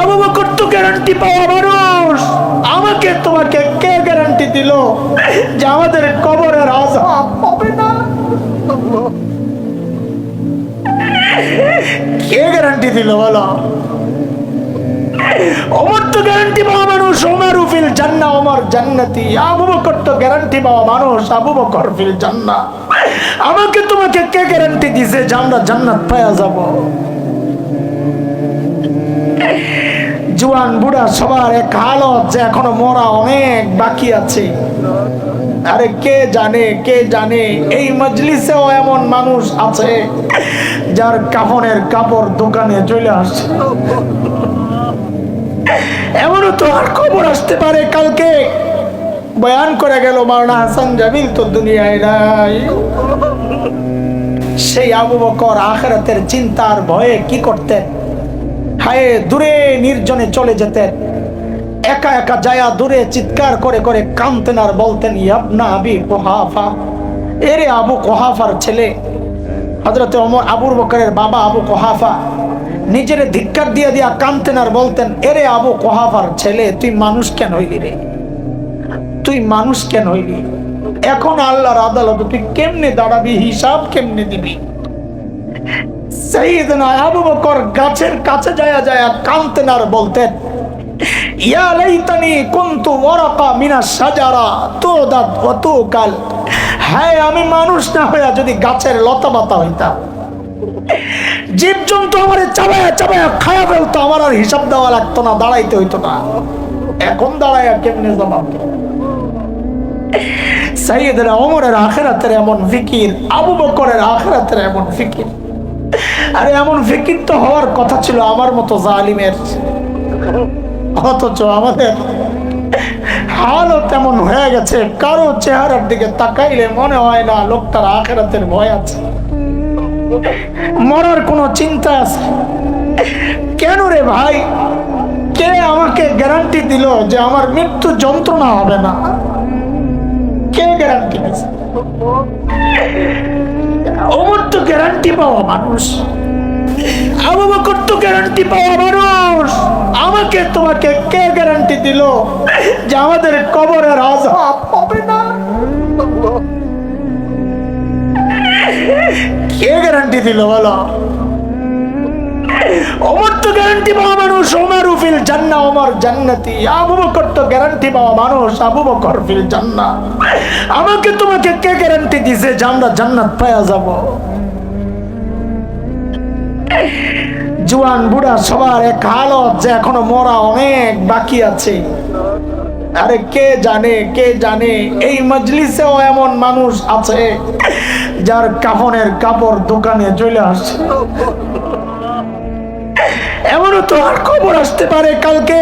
আবু বকর তো গ্যারান্টি পাওয়া মানুষ। আমাকে তোমাকে কে গ্যারান্টি দিল যে আমাদের কবরের আজাব হবে না? কে গ্যারান্টি দিল বলো? ওমর তো গ্যারান্টি পাওয়া মানুষ, ওমর ফিল জান্নাহ, ওমর জান্নাতি। আবু বকর তো গ্যারান্টি পাওয়া মানুষ, আবু বকর ফিল জান্নাহ। আমাকে তোমাকে কে গ্যারান্টি দিছে যে আমরা জান্নাত পাওয়া যাব? জুয়ান বুড়া সবার এক হালত যে এখনও মরা অনেক বাকি আছে। আরে কে জানে কে জানে, এই মজলিসেও এমন মানুষ আছে যার কাফনের কাপড় দোকানে চলে আসছে এমনও তো আর খবর আসতে পারে কালকে। বয়ান করে গেল মাওলানা হাসান জামিল তো দুনিয়ায় নাই। সেই আবু বকর আখেরাতের চিন্তার ভয়ে কি করতেন? হায় দূরে নির্জনে চলে যেতেন একা একা যায়া দূরে চিৎকার করে করে কামতেন আর বলতেন, ইয়াবনা আবি কোহাফা। এরে আবু কোহাফার ছেলে হজরতে অমর আবুর বকরের বাবা আবু কোহাফা। নিজের ধিক্কার দিয়ে দিয়া কামতেন আর বলতেন, এরে আবু কোহাফার ছেলে, তুই মানুষ কেন হইলি রে? তুই মানুষ কেন হইলি? এখন আল্লাহর আদালত তুই কেমনে দাঁড়াবি? হিসাব কেমনে দিবি? গাছের কাছে আর বলতেন আমি মানুষ না হইয়া যদি গাছের লতা হইতাম, জীবজন্তু আমার চাবায়া চাবায়া খায়া ফেলতো, আমার আর হিসাব দেওয়া লাগতো না, দাঁড়াইতে হইতো না। এখন দাঁড়ায়া কেমনে দেব? সাইয়েদরা ওমরের আখেরাতের এমন ফিকির আবু বকরের আখেরাতের এমন ফিকির। আরে এমন ফিকির হওয়ার কথা ছিল আমার মতো জালিমের। অথচ আমাদের হালও তেমন হয়ে গেছে, কারও চেহারার দিকে তাকাইলে মনে হয় না লোকটার আখেরাতের ভয় আছে। মরার কোনো চিন্তা আছে? কেন রে ভাই? কে আমাকে গ্যারান্টি দিল যে আমার মৃত্যু যন্ত্রণা হবে না? কে গ্যারান্টি দিয়েছে? ওমর তো গ্যারান্টি পাওয়া মানুষ। আবু তো গ্যারান্টি পাওয়া মানুষ। আমাকে তোমাকে কে গ্যারান্টি দিল যে আমাদের কবরের আজাব হবে না? কে গ্যারান্টি দিল বলো? ওমর তো গ্যারান্টি পাওয়া মানুষ ওমর ফিল ওমর জান্নাতি। তো গ্যারান্টি পাওয়া মানুষ ফিল জান্নাহ। আমাকে তোমাকে কে গ্যারান্টি দিছে যে আমরা জান্নাত পাওয়া যাব? জুয়ান, বুড়া, সবার এক হালত যে এখনও মরা অনেক বাকি আছে। আরে কে জানে কে জানে, এই মজলিসেও এমন মানুষ আছে যার কাফনের কাপড় দোকানে চলে আসছে এমনও তো আর খবর আসতে পারে, কালকে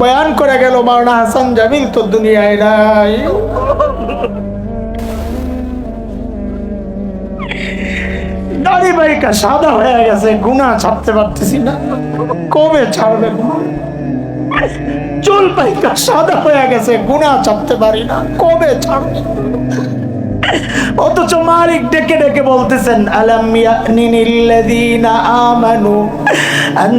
বয়ান করে গেল মাওলানা হাসান জামিল তো দুনিয়ায় নাই। দাড়ি সাদা হয়ে গেছে গুণা ছাড়তে পারতেছি না। কবে ছাড়বে? চুল পাইকা সাদা হয়ে গেছে গুণা ছাড়তে পারি না। কবে ছাড়বে? অথচ মালিক ডেকে ডেকে বলতেছেন, আলাম ইয়ানিনিল্লাযীনা আমানু আন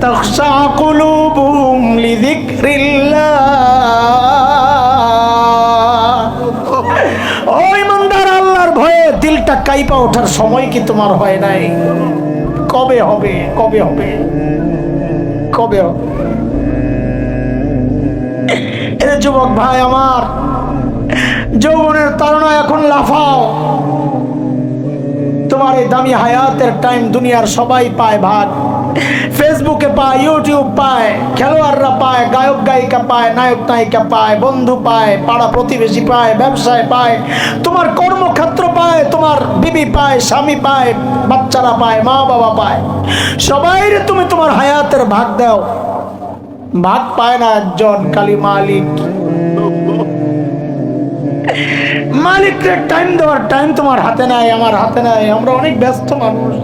তাখশা কুলুবুহুম লিযিকরিল্লাহ। ও ইমানদার, আল্লাহর ভয়ে দিলটা কাইপা ওঠার সময় কি তোমার হয় নাই? কবে হবে? কবে হবে? কবে হবে? এরে যুবক ভাই আমার যৌবনের তাড়না এখন লাফাও। তোমার এই দামি হায়াতের টাইম দুনিয়ার সবাই পায় ভাগ। ফেসবুকে পায় ইউটিউব পায়, খেলোয়াড়রা পায়, গায়ক গায়িকা পায়, নায়ক নায়িকা পায়, বন্ধু পায়, পাড়া প্রতিবেশী পায়, ব্যবসায় পায়, তোমার কর্মক্ষেত্র পায়, তোমার বিবি পায়, স্বামী পায়, বাচ্চারা পায়, মা বাবা পায়। সবাই তুমি তোমার হায়াতের ভাগ দাও। ভাগ পায় না একজন, কালী মালিক। মালিককে টাইম দেওয়ার টাইম তোমার হাতে নাই, আমার হাতে নাই, আমরা অনেক ব্যস্ত মানুষ।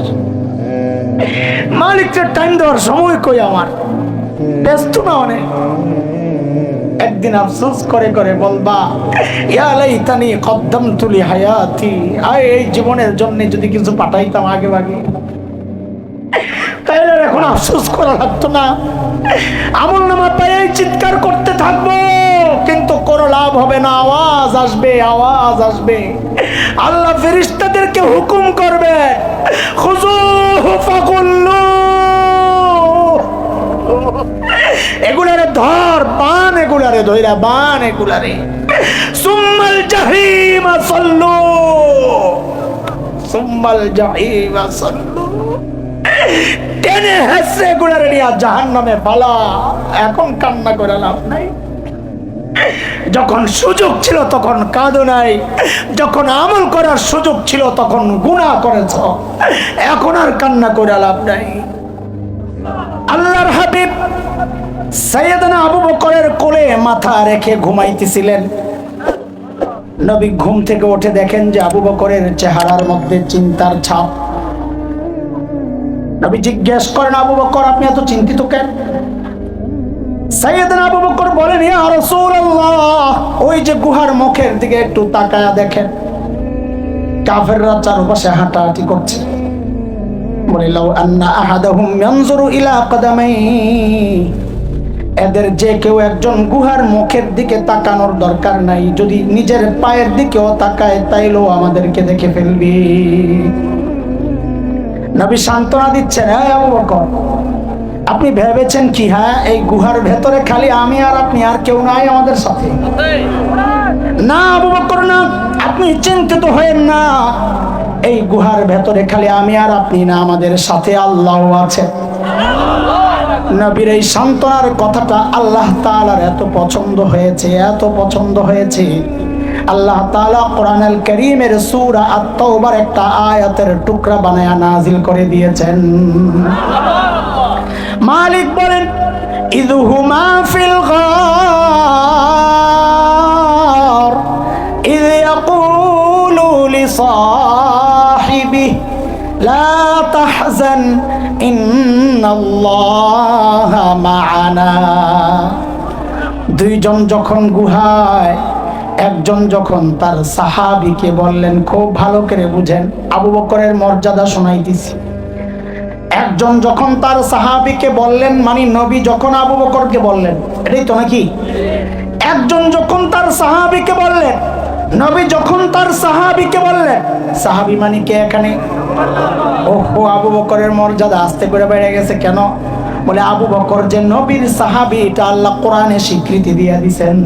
মালিককে টাইম দেওয়ার সময় কই আমার? ব্যস্ত না অনেক। একদিন আফসোস করে করে বলবা, ইয়া লাইতানি কদ্দম তুলি হায়াতি আয়, এই জীবনের জন্য যদি কিছু পাঠাইতাম আগে ভাগে। তাহলে এখন আফসোস করা লাগতো না। আমল নামা পায়ে চিৎকার করতে থাকব। লাভ হবে না, আওয়াজ আসবে আওয়াজ আসবে। আল্লাহ ফেরিস্তাদেরকে হুকুম করবে এগুলারে ধর, বান এগুলারে, ধইরা বান এগুলারে। সুম্মাল জাহিমা সল্লু। সুম্মাল জাহিমা সল্লু। টেনে হেসে গুলারে নিয়ে জাহান নামে পালা। এখন কান্না করে লাভ নাই। যখন সুযোগ ছিল তখন কাঁদো নাই। যখন আমল করার সুযোগ ছিল তখন গুনাহ করেছ। এখন আর কান্না করে লাভ নাই। আল্লাহর হাবিব সৈয়দনা আবু বকরের কোলে মাথা রেখে ঘুমাইতেছিলেন। নবী ঘুম থেকে উঠে দেখেন যে আবু বকরের চেহারার মধ্যে চিন্তার ছাপ। নবী জিজ্ঞেস করেন, আবু বকর, আপনি এত চিন্তিত কেন? সাইয়েদনা আবু বলেন ওই যে গুহার মুখের দিকে একটু তাকায়া দেখেন। কাফেররা চারপাশে হাঁটাহাঁটি করছে। এদের যে কেউ একজন গুহার মুখের দিকে তাকানোর দরকার নাই। যদি নিজের পায়ের দিকেও তাকায়, তাইলেও আমাদেরকে দেখে ফেলবি। নবী সান্ত্বনা দিচ্ছেন হ্যাঁ আপনি ভেবেছেন কি হ্যাঁ? এই গুহার ভেতরে খালি আমি আর আপনি আর কেউ নাই আমাদের সাথে। না, আবু বকর, না। আপনি চিন্তিত হয়েন না। এই গুহার ভেতরে খালি আমি আর আপনি না, আমাদের সাথে আল্লাহ আছে। নবীর এই সান্ত্বনার কথাটা আল্লাহ তাআলার এত পছন্দ হয়েছে, এত পছন্দ হয়েছে। আল্লাহ তাআলা কোরআনুল কারীমের সূরা আত-তাওবার একটা আয়াতের টুকরা বানায়া নাজিল করে দিয়েছেন। মালিক বলেন, ইদুহুমা ফিল গার, ইদ ইয়াকুলু লিসাহিবি, লা তাহজান, ইন্নাল্লাহা মা'ানা। দুইজন যখন গুহায়, একজন যখন তার সাহাবিকে বললেন, খুব ভালো করে বুঝেন, আবু বকরের মর্যাদা শোনাই শোনাইতেছি। একজন যখন তার সাহাবিকে বললেন মানে নবী যখন আবু বকরকে বললেন, এটাই তো নাকি? একজন যখন তার সাহাবিকে বললেন, নবী যখন তার সাহাবিকে বললেন, সাহাবি মানে কে এখানে? ওহো, আবু বকরের মর্যাদা আস্তে করে বেড়ে গেছে কেন? বলে, আবু বকর যে নবীর সাহাবি, এটা আল্লাহ কোরআনে স্বীকৃতি দিয়ে দিছেন।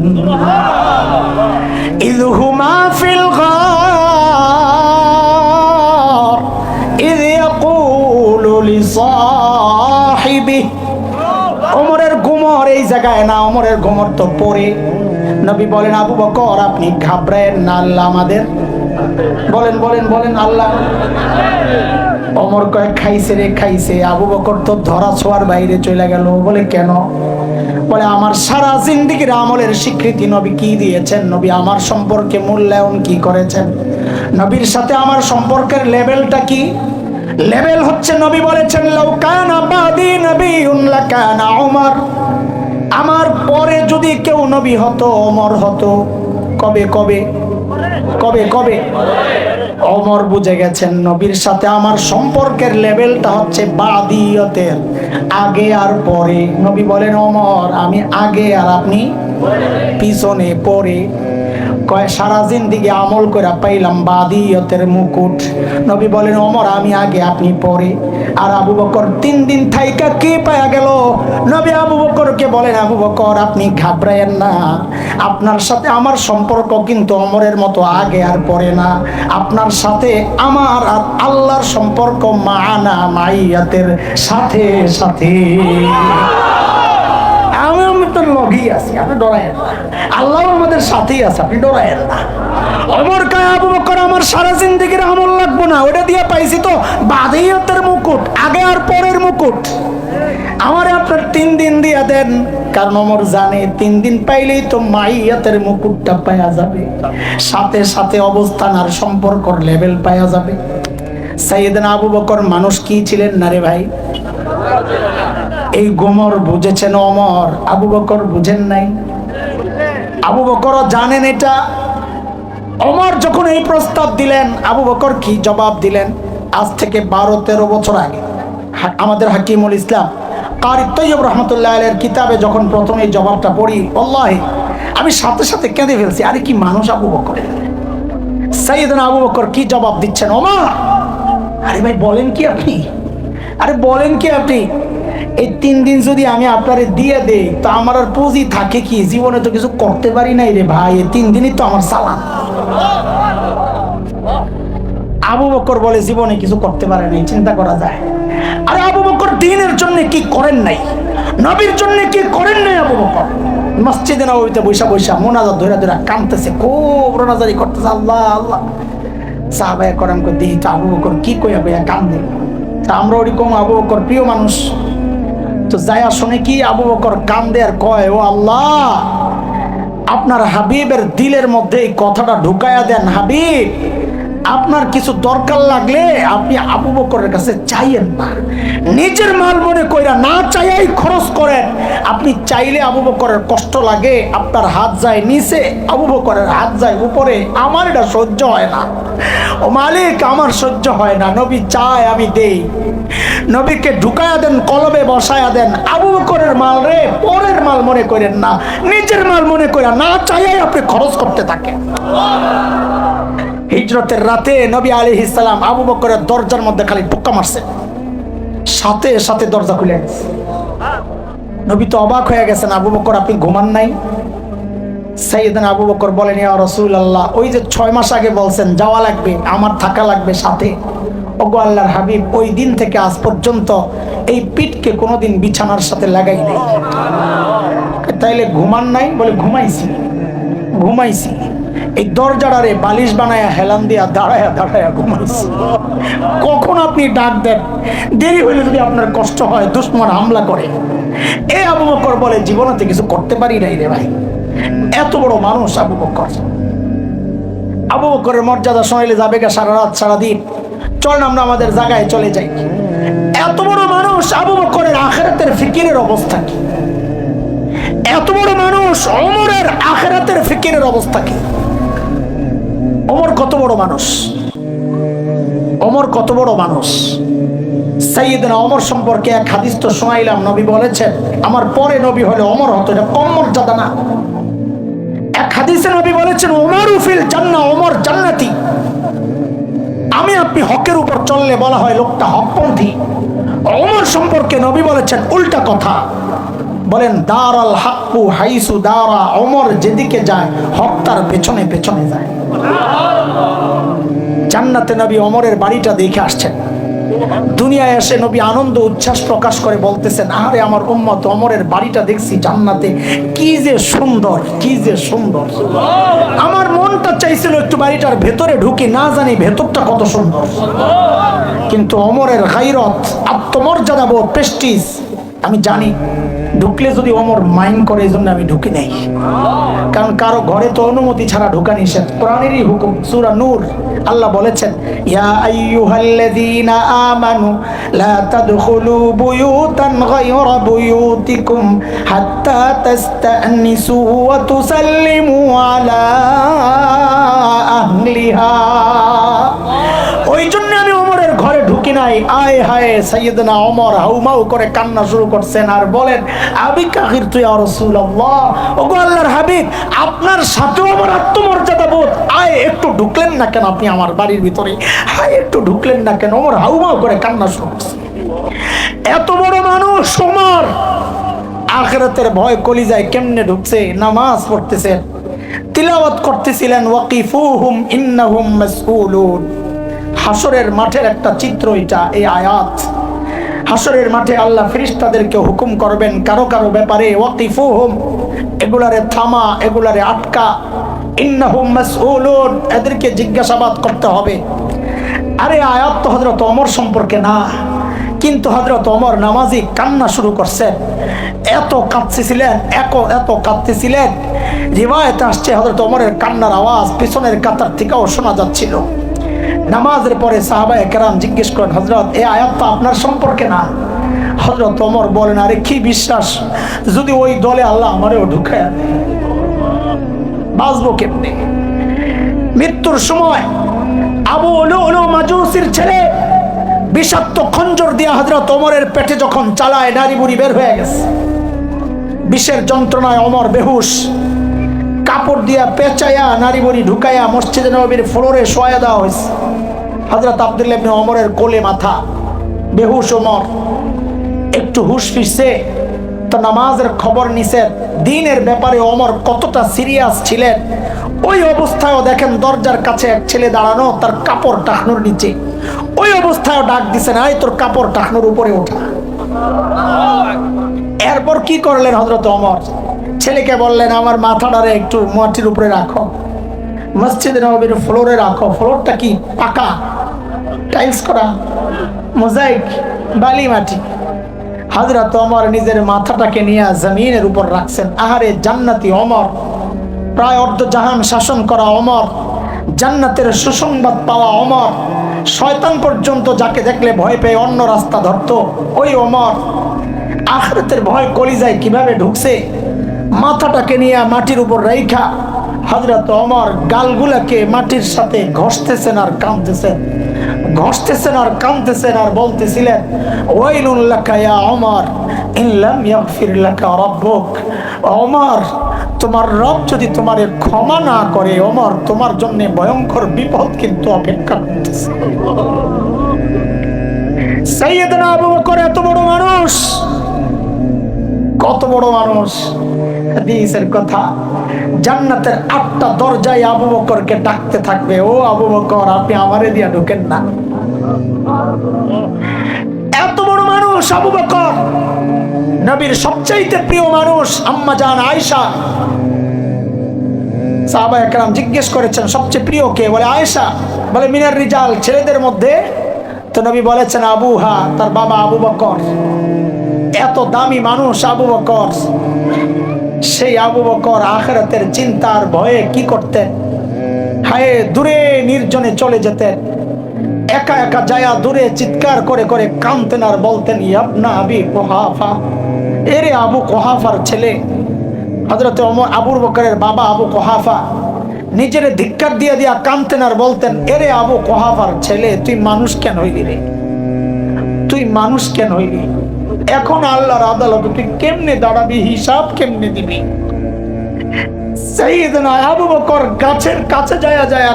ইদহুমা ফিল গার ওমরের এই জায়গায় না, ওমরের তো নবী বলেন, আবু বকর, আপনি আমাদের। বলেন বলেন বলেন, আল্লাহ। অমর কয়েক খাইছে রে, খাইছে। আবু বকর তো ধরা ছোঁয়ার বাইরে চলে গেল। বলে, কেন? বলে, আমার সারা জিন্দিগির আমলের স্বীকৃতি নবী কি দিয়েছেন? নবী আমার সম্পর্কে মূল্যায়ন কি করেছেন? নবীর সাথে আমার সম্পর্কের লেভেলটা কি? লেভেল হচ্ছে নবী বলেছেন লাউকানা বাদি নবিউন লাকানা উমর। আমার পরে যদি কেউ নবী হতো অমর হতো, কবে কবে? কবে কবে? অমর বুঝে গেছেন, নবীর সাথে আমার সম্পর্কের লেভেলটা হচ্ছে বাদিয়তের। আগে আর পরে। নবী বলেন অমর আমি আগে আর আপনি পিছনে পরে কয়, সারা জিন্দিগি আমল করে পাইলাম বাদিয়তের মুকুট। নবী বলেন অমর আমি আগে আপনি পরে। আর আবু বকর তিন দিন থাইকা কে পায়া গেল? নবী আবু বকরকে বলেন, আবু বকর, আপনি ঘাবড়ায়েন না। আপনার সাথে আমার সম্পর্ক কিন্তু অমরের মতো আগে আর পরে না। আপনার সাথে আমার আর আল্লাহর সম্পর্ক মানা মাইয়াতের সাথে সাথে। তো লগেই আছি, আপনি ডরায়েন আল্লাহ আমাদের সাথেই আছে, আপনি ডরায়েন না। অমর কায় আবু বকর আমার সারা জিন্দিগির আমল লাগবো না ওটা দিয়ে পাইছি তো বাদিয়তের মুকুট, আগে আর পরের মুকুট। আমার আপনার তিন দিন দিয়ে দেন, কারণ অমর জানে, তিন দিন পাইলেই তো মাইয়াতের মুকুটটা পাওয়া যাবে। সাথে সাথে অবস্থান আর সম্পর্কর লেভেল পাওয়া যাবে। সাইয়েদনা আবু বকর মানুষ কি ছিলেন না রে ভাই? এই গোমর বুঝেছেন অমর? আবু বকর বুঝেন নাই? আবু বকর জানেন এটা? অমর যখন এই প্রস্তাব দিলেন, আবু বকর কি জবাব দিলেন? আজ থেকে বারো, তেরো বছর আগে। আমাদের হাকিমুল ইসলাম কারি তৈয়ব রহমতুল্লাহ আলের কিতাবে যখন প্রথমে এই জবাবটা পড়ি আল্লাহ আমি সাথে সাথে কেঁদে ফেলছি, আরে কি মানুষ আবু বকর? সাইয়েদিন আবু বকর কি জবাব দিচ্ছেন? ওমর! আরে ভাই, বলেন কি আপনি? আরে বলেন কি আপনি? এই তিন দিন যদি আমি আপনারে দিয়ে দেই, তো আমার আর পুঁজি থাকে কি? জীবনে তো কিছু করতে পারি নাই রে ভাই, এই তিন দিনই তো আমার সালাম। আবু বকর বলে, জীবনে কিছু করতে পারে নাই, চিন্তা করা যায়। আরে আবু বকর দিনের জন্য কি করেন নাই? নবীর জন্য কি করেন নাই আবু বকর? মসজিদে নবীতে বৈশা বৈশা মোনাজাত ধরে ধরে কানতেছে খুব রোনাজারি করতেছে, আল্লাহ আল্লাহ। সাহাবায় করাম করে দিই আবু বকর কি কইয়া কইয়া কান্দে? তা আমরা ওরকম আবু বকর প্রিয় মানুষ। তো যায়া শুনে কি আবু বকর কান্দে আর কয়, ও আল্লাহ, আপনার হাবিবের দিলের মধ্যে এই কথাটা ঢুকায়া দেন হাবিব। আপনার কিছু দরকার লাগলে আপনি আবু বকরের কাছে চাইয়েন না। নিজের মাল মনে কইরা না চাইয়াই খরচ করেন। আপনি চাইলে আবু বকরের কষ্ট লাগে, আপনার হাত যায় নিচে, আবু বকরের হাত যায় উপরে। আমার এটা সহ্য হয় না। ও মালিক, আমার সহ্য হয় না। নবী চায় আমি দেই। নবীকে ঢুকায়া দেন কলবে বসায়া দেন। আবু বকরের মাল রে, পরের মাল মনে করেন না, নিজের মাল মনে করে না চাইয়াই আপনি খরচ করতে থাকেন। হিজরতের রাতে নবী আলী ইসলাম আবু বকরের দরজার মধ্যে খালি ঢুকা মারছে। সাথে সাথে দরজা খুলে গেছে। নবী তো অবাক হয়ে গেছেন, আবু বকর, আপনি ঘুমান নাই? সাইয়েদিন আবু বকর বলেন, ইয়া রসুল আল্লাহ ওই যে ছয় মাস আগে বলছেন, যাওয়া লাগবে, আমার থাকা লাগবে সাথে। ওগো আল্লাহর হাবিব, ওই দিন থেকে আজ পর্যন্ত এই পিঠকে কোনোদিন বিছানার সাথে লাগাই নাই। তাইলে ঘুমান নাই বলে ঘুমাইছি। ঘুমাইছি। এই দরজাটারে বালিশ বানায়া হেলান দিয়া দাঁড়ায়া দাঁড়ায়া ঘুমাইছি। কখন আপনি ডাক দেন? দেরি হইলে যদি আপনার কষ্ট হয়, দুশ্মন হামলা করে। এ আবু বকর বলে, জীবনেতে কিছু করতে পারি নাই রে ভাই। এত বড় মানুষ আবু বকর। আবু বকরের মর্যাদা শোনাইলে যাবে কে সারা রাত সারাদিন চল না আমরা আমাদের জায়গায় চলে যাই। এত বড় মানুষ আবু বকরের আখেরাতের ফিকিরের অবস্থা কি? এত বড় মানুষ অমরের আখেরাতের ফিকিরের অবস্থা কি? অমর কত বড় মানুষ? অমর কত বড় মানুষ? সাইয়েদনা অমর সম্পর্কে এক হাদিস তো শোনাইলাম, নবী বলেছেন, আমার পরে নবী হলে অমর হতো, এটা কম মর্যাদা না। এক হাদিসে নবী বলেছেন, ওমর উফিল জান্না, ওমর জান্নাতি। আমি আপনি হকের উপর চললে বলা হয় লোকটা হকপন্থী। অমর সম্পর্কে নবী বলেছেন উল্টা কথা। বলেন দার আল হাক্কু হাইসু দারা অমর যেদিকে যায় হক তার পেছনে পেছনে যায়। জান্নাতে নবী অমরের বাড়িটা দেখে আসছেন। দুনিয়ায় এসে নবী আনন্দ, উচ্ছ্বাস প্রকাশ করে বলতেছেন আরে আমার উম্মত, অমরের বাড়িটা দেখছি জান্নাতে। কি যে সুন্দর, কি যে সুন্দর। আমার মনটা চাইছিল একটু বাড়িটার ভেতরে ঢুকি, না জানি ভেতরটা কত সুন্দর। কিন্তু অমরের গাইরত আত্মমর্যাদা বোধ প্রেস্টিজ আমি জানি ঢুকলে যদি অমর মাইন্ড করে এই জন্য আমি ঢুকি নাই। কারণ কারও ঘরে তো অনুমতি ছাড়া ঢোকা নিষেধ। কোরআনেরই হুকুম, সূরা নূর, আল্লাহ বলেছেন, ইয়া আইয়ুহাল্লাযীনা আমানু লা তাদখুলু বুয়ুতান গায়রা বুয়ুতিকুম হাত্তা তাস্তানিসু ওয়া তুসাল্লিমু আলা আহলিহা। ওই জন্য আমি ওমরের ঘরে ঢুকি নাই? আয় হায়, সাইয়েদনা ওমর হাউমাউ করে কান্না শুরু করছেন আর বলেন আবি কাহির তুই আর রাসূলুল্লাহ। ওগো আল্লাহর হাবিব, আপনার সাথেও আমার আত্মমর্যাদা বোধ। আয়, একটু ঢুকলেন না কেন আপনি আমার বাড়ির ভিতরে? হায় একটু ঢুকলেন না কেন? ওমর হাউমাউ করে কান্না শুরু করছে। এত বড় মানুষ ওমর! আখেরাতের ভয় কলিজায় কেমনে ঢুকছে? নামাজ পড়তেছেন, তিলাওয়াত করতেছিলেন। ওয়াকিফুহুম, ইন্নাহুম মাসউলুন। হাসরের মাঠের একটা চিত্র এটা, এই আয়াত। হাসরের মাঠে আল্লাহ ফিরিস্তাদেরকে হুকুম করবেন, কারও কারও ব্যাপারে ওয়াকিফুহুম, এগুলারে থামা, এগুলারে আটকা। এদেরকে জিজ্ঞাসাবাদ করতে হবে। আরে আয়াত তো হজরত অমর সম্পর্কে না, কিন্তু হজরত অমর নামাজি কান্না শুরু করছেন এত কাঁদতেছিলেন, এত এত কাঁদতেছিলেন। রিবায়তে আসছে হজরত অমরের কান্নার আওয়াজ, পিছনের কাতার থেকেও শোনা যাচ্ছিল। নামাজের পরে সাহাবায় কেরাম জিজ্ঞেস করেন হজরত এ আয়াত তো আপনার সম্পর্কে না? হজরত অমর বলেন, আরে, কি বিশ্বাস? যদি ওই দলে আল্লাহ আমারেও ঢুকায় বাঁচবো কেমনে? মৃত্যুর সময় আবু ওলো মাজুসির ছেলে বিষাক্ত খঞ্জর দিয়া হজরত ওমরের পেটে যখন চালায়, নারী বুড়ি বের হয়ে গেছে। বিষের যন্ত্রণায় অমর বেহুশ। কাপড় দিয়া পেঁচাইয়া নারী বুড়ি ঢুকাইয়া মসজিদে নবীর ফ্লোরে শোয়া দেওয়া হয়েছে। হজরত আবদুল্লাহ ইবনে অমরের কোলে মাথা, বেহুশ ওমর, একটু হুশ ফিরছে, তো নামাজের খবর নিছেন দিনের ব্যাপারে অমর কতটা সিরিয়াস ছিলেন, ওই অবস্থায়ও দেখেন দরজার কাছে এক ছেলে দাঁড়ানো, তার কাপড় টাকনোর নিচে, ওই অবস্থায়ও ডাক দিছেন আয় তোর কাপড় টাকনোর উপরে ওঠা। এরপর কি করলেন হজরত অমর ছেলেকে বললেন, আমার মাথাটারে একটু মাটির উপরে রাখো, মসজিদ নবীর ফ্লোরে রাখো। ফ্লোরটা কি পাকা? টাইলস করা মোজাইক বালি মাটি। হাজরত অমর নিজের মাথাটাকে নিয়ে জমিনের উপর রাখছেন। আহারে জান্নাতি অমর প্রায় অর্ধ জাহান শাসন করা অমর জান্নাতের সুসংবাদ পাওয়া অমর শয়তান পর্যন্ত যাকে দেখলে ভয় পেয়ে অন্য রাস্তা ধরতো, ওই অমর আখরাতের ভয় কলিজায় কীভাবে ঢুকছে? মাথাটাকে নিয়ে মাটির উপর রেখা হজরত অমর গালগুলাকে মাটির সাথে ঘষতেছেন আর কাঁদতেছেন। ঘষতেছেন আর কাঁদতেছেন আর বলতেছিলেন ইল্লাম ইয়াগফির লাকা রাব্বুক। তোমার রব যদি তোমারে ক্ষমা না করে অমর তোমার জন্য ভয়ঙ্কর বিপদ কিন্তু অপেক্ষা করতেছে। সাইয়েদনা আবু বকর এত বড় মানুষ। কত বড় মানুষ? হাদিসের কথা। জান্নাতের আটটা দরজায় আবু বকরকে ডাকতে থাকবে। ও আবু বকর, আপনি আমারে দিয়া ঢুকেন না। এত বড় মানুষ আবু বকর, নবীর সবচাইতে প্রিয় মানুষ আম্মা জান আয়েশা। সাহাবা একরাম জিজ্ঞেস করেছেন, সবচেয়ে প্রিয় কে? বলে, আয়েশা। বলে, মিনার রিজাল, ছেলেদের মধ্যে। তো নবী বলেছেন, আবু হা, তার বাবা আবু বকর। এত দামি মানুষ আবু বকর। সেই আবু বকর আখেরাতের চিন্তার ভয়ে কি করতেন? হায়, দূরে নির্জনে চলে যেতেন। একা একা যায়া দূরে চিৎকার করে করে কামতেন আর বলতেন, ইয়াবনা আবি কোহাফা। এরে আবু কোহাফার ছেলে হজরত ওমর আবুর বকরের বাবা আবু কোহাফা। নিজের ধিক্কার দিয়ে দিয়া কামতেন আর বলতেন, এরে আবু কোহাফার ছেলে, তুই মানুষ কেন হইলি রে? তুই মানুষ কেন হইলি? এখন আল্লাহর আদালত তুই কেমনে দাঁড়াবি? হিসাব কেমনে দিবি? গাছের কাছে যায়া যায়া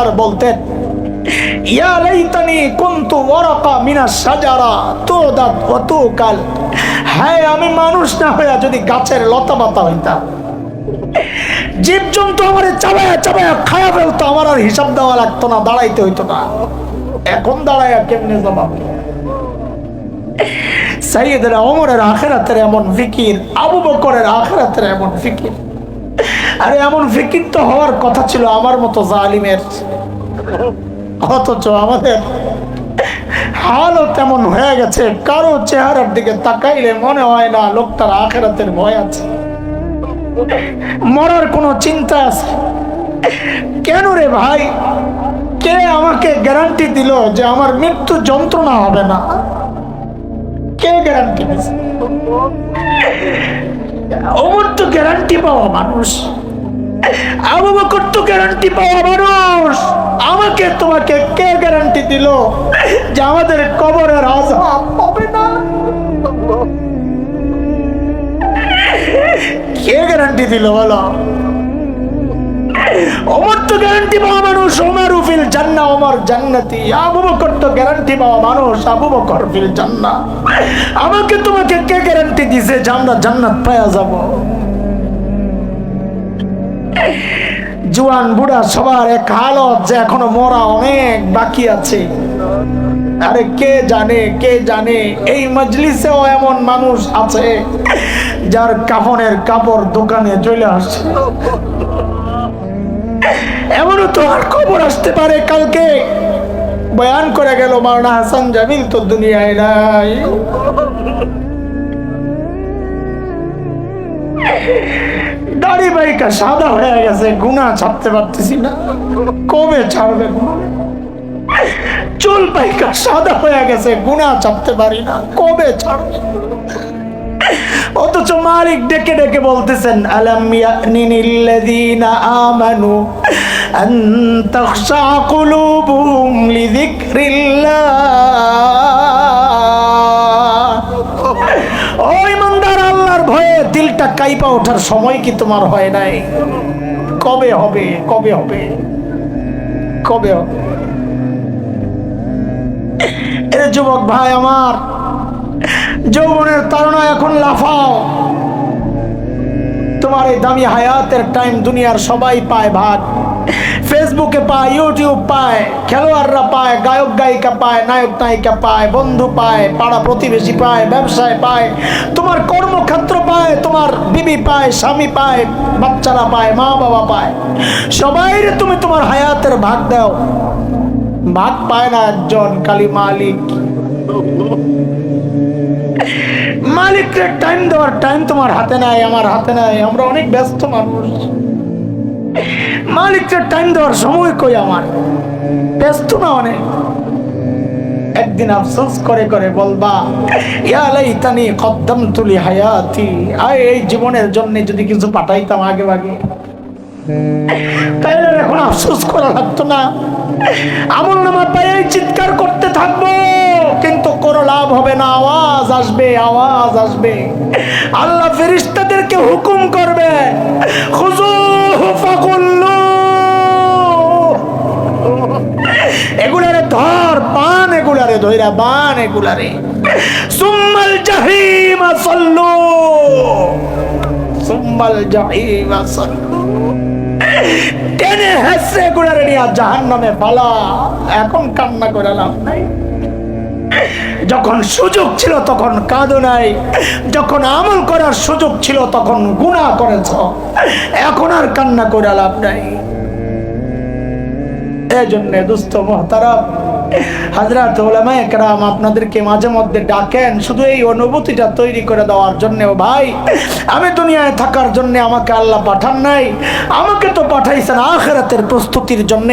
আর বলতেন আমি মানুষ না যদি গাছের লতা পাতা হইতাম। আমার খায়া আমার আর হিসাব দেওয়া লাগতো না, দাঁড়াইতে হইতো না। এখন দাঁড়ায়া কেমনে জবাব সাইয়েদের অমরের আখেরাতের এমন ফিকির, আবু বকরের আখেরাতের এমন ফিকির। আরে এমন ফিকির তো হওয়ার কথা ছিল আমার মতো জালিমের। অথচ আমাদের হালও তেমন হয়ে গেছে, কারও চেহারার দিকে তাকাইলে মনে হয় না লোকটার আখেরাতের ভয় আছে। মরার কোনো চিন্তা আছে? কেন রে ভাই? কে আমাকে গ্যারান্টি দিল যে আমার মৃত্যু যন্ত্রণা হবে না? কে ওমর তো গ্যারান্টি পাওয়া মানুষ। আবু বকর তো গ্যারান্টি পাওয়া মানুষ। আমাকে, তোমাকে কে গ্যারান্টি দিল যে আমাদের কবরের আজাব হবে না? কে গ্যারান্টি দিল বলো? ওমর তো গ্যারান্টি পাওয়া মানুষ ওমর ফিল জান্নাহ, ওমর জান্নাতি। আবু বকর তো গ্যারান্টি পাওয়া মানুষ, আবু বকর ফিল জান্নাহ। আমাকে তোমাকে কে গ্যারান্টি দিছে? যে আমরা জান্নাত পাওয়া যাব। জুয়ান, বুড়া, সবার এক হালত যে এখনও মরা অনেক বাকি আছে। আরে কে জানে কে জানে, এই মজলিসেও এমন মানুষ আছে যার কাফনের কাপড় দোকানে চলে আসছে এমনও তো আর খবর আসতে পারে কালকে। বয়ান করে গেল মাওলানা হাসান জামিল তো দুনিয়ায় নাই। দাড়ি বাইকা সাদা হয়ে গেছে, গুণা ছাড়তে পারতেছি না। কবে ছাড়বে চুল পাইকা সাদা হয়ে গেছে, গুণা ছাড়তে পারি না। কবে ছাড়বে? অথচ মালিক ডেকে ডেকে বলতেছেন, আলাম ইয়ানিনিল্লাযীনা আমানু আন তাখশা লিযিকরিল্লাহ। ও ইমানদার, আল্লাহর ভয়ে দিলটা কাইপা ওঠার সময় কি তোমার হয় নাই? কবে হবে? কবে হবে? কবে হবে? যুবক ভাই আমার যৌবনের তারণা এখন লাফাও। তোমার এই দামি হায়াতের টাইম দুনিয়ার সবাই পায় ভাগ। ফেসবুকে পায় ইউটিউব পায়, খেলোয়াড়রা পায়, গায়ক গায়িকা পায়, নায়ক নায়িকা পায়, বন্ধু পায়, পাড়া প্রতিবেশী পায়, ব্যবসায় পায়। তোমার কর্মক্ষেত্র পায়, তোমার বিবি পায়, স্বামী পায়, বাচ্চারা পায়, মা বাবা পায়। সবাই তুমি তোমার হায়াতের ভাগ দাও। ভাগ পায় না একজন কালী মালিক। মালিককে টাইম দেওয়ার টাইম তোমার হাতে নাই, আমার হাতে নাই, আমরা অনেক ব্যস্ত মানুষ। মালিককে টাইম দেওয়ার সময় কই আমার? ব্যস্ত না অনেক। একদিন আফসোস করে করে বলবা, ইয়া লাইতানি কদ্দামতু লি হায়াতি আয় এই জীবনের জন্য যদি কিছু পাঠাইতাম আগে আগে তাইলে এখন আফসোস করা লাগতো না। আমল নামা পায়ে চিৎকার করতে থাকব। কোনো লাভ হবে না, আওয়াজ আসবে আওয়াজ আসবে। আল্লাহ ফেরিস্তাদেরকে হুকুম করবে এগুলারে ধর পান এগুলারে, ধইরা বান এগুলারে। সুম্মাল জাহিমা সাল্লু। সুম্মাল জাহিমা সাল্লু। টেনে হেসে গুড়ারে নিয়ে জাহান নামে ফালা এখন কান্না করে লাভ নাই। যখন সুযোগ ছিল তখন কাঁদো নাই। যখন আমল করার সুযোগ ছিল তখন গুণা করেছ। এখন আর কান্না করে লাভ নাই। এই জন্য দুস্থ মহতারা হাজরাত ওলামা একরাম, আপনাদেরকে মাঝে মধ্যে ডাকেন, শুধু এই অনুভূতিটা তৈরি করে দেওয়ার জন্য ভাই। আমি দুনিয়ায় থাকার জন্য আমাকে আল্লাহ পাঠান নাই, আমাকে তো পাঠাইছেন আখেরাতের প্রস্তুতির জন্য।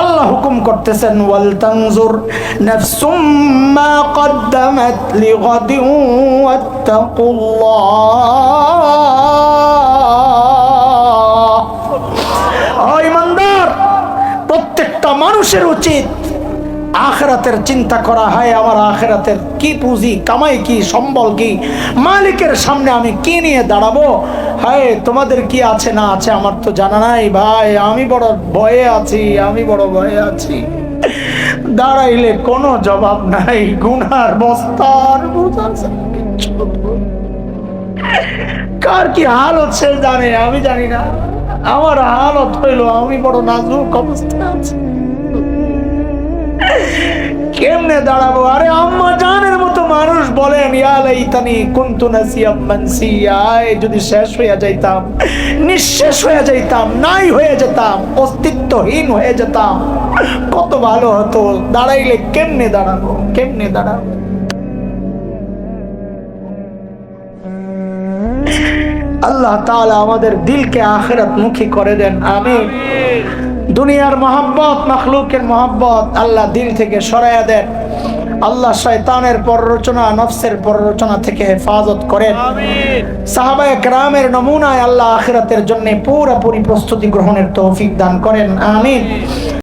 আল্লাহ হুকুম করতেছেন, ওয়াল কদ্দামাত লিগাদিন ওয়াত্তাকুল্লাহ। ও ইমানদার, প্রত্যেকটা মানুষের উচিত আখেরাতের চিন্তা করা হয়, আমার আখেরাতের কি পুঁজি, কামাই কি, সম্বল কি, মালিকের সামনে আমি কি নিয়ে দাঁড়াবো? হায়, তোমাদের কি আছে না আছে আমার তো জানা নাই ভাই, আমি বড় ভয়ে আছি, আমি বড় ভয়ে আছি। দাঁড়াইলে কোনো জবাব নাই, গুনার বস্তার কার কি হাল হচ্ছে জানে, আমি জানি না। আমার হালত হইল আমি বড় নাজুক অবস্থায় আছি। কেমনে দাঁড়াবো। আরে আম্মা জানের মতো মানুষ বলেন ইয়ালাইতানি কুনতু নাসিয়াম মানসিয়া। যদি শেষ হয়ে যাইতাম, নিঃশেষ হয়ে যাইতাম, নাই হয়ে যেতাম, অস্তিত্বহীন হয়ে যেতাম। কত ভালো হতো, দাঁড়াইলে কেমনে দাঁড়াবো কেমনে দাঁড়াবো? আল্লাহ তাআলা আমাদের দিলকে আখিরাত মুখী করে দেন, আমিন। দুনিয়ার মহাব্বত মখলুকের মহাব্বত আল্লাহ দিল থেকে সরাইয়া দেন। আল্লাহ শয়তানের পররচনা নফসের পররচনা থেকে হেফাজত করেন। সাহাবায়ে কেরামের নমুনায় আল্লাহ আখিরাতের জন্য পুরোপুরি প্রস্তুতি গ্রহণের তৌফিক দান করেন। আমিন।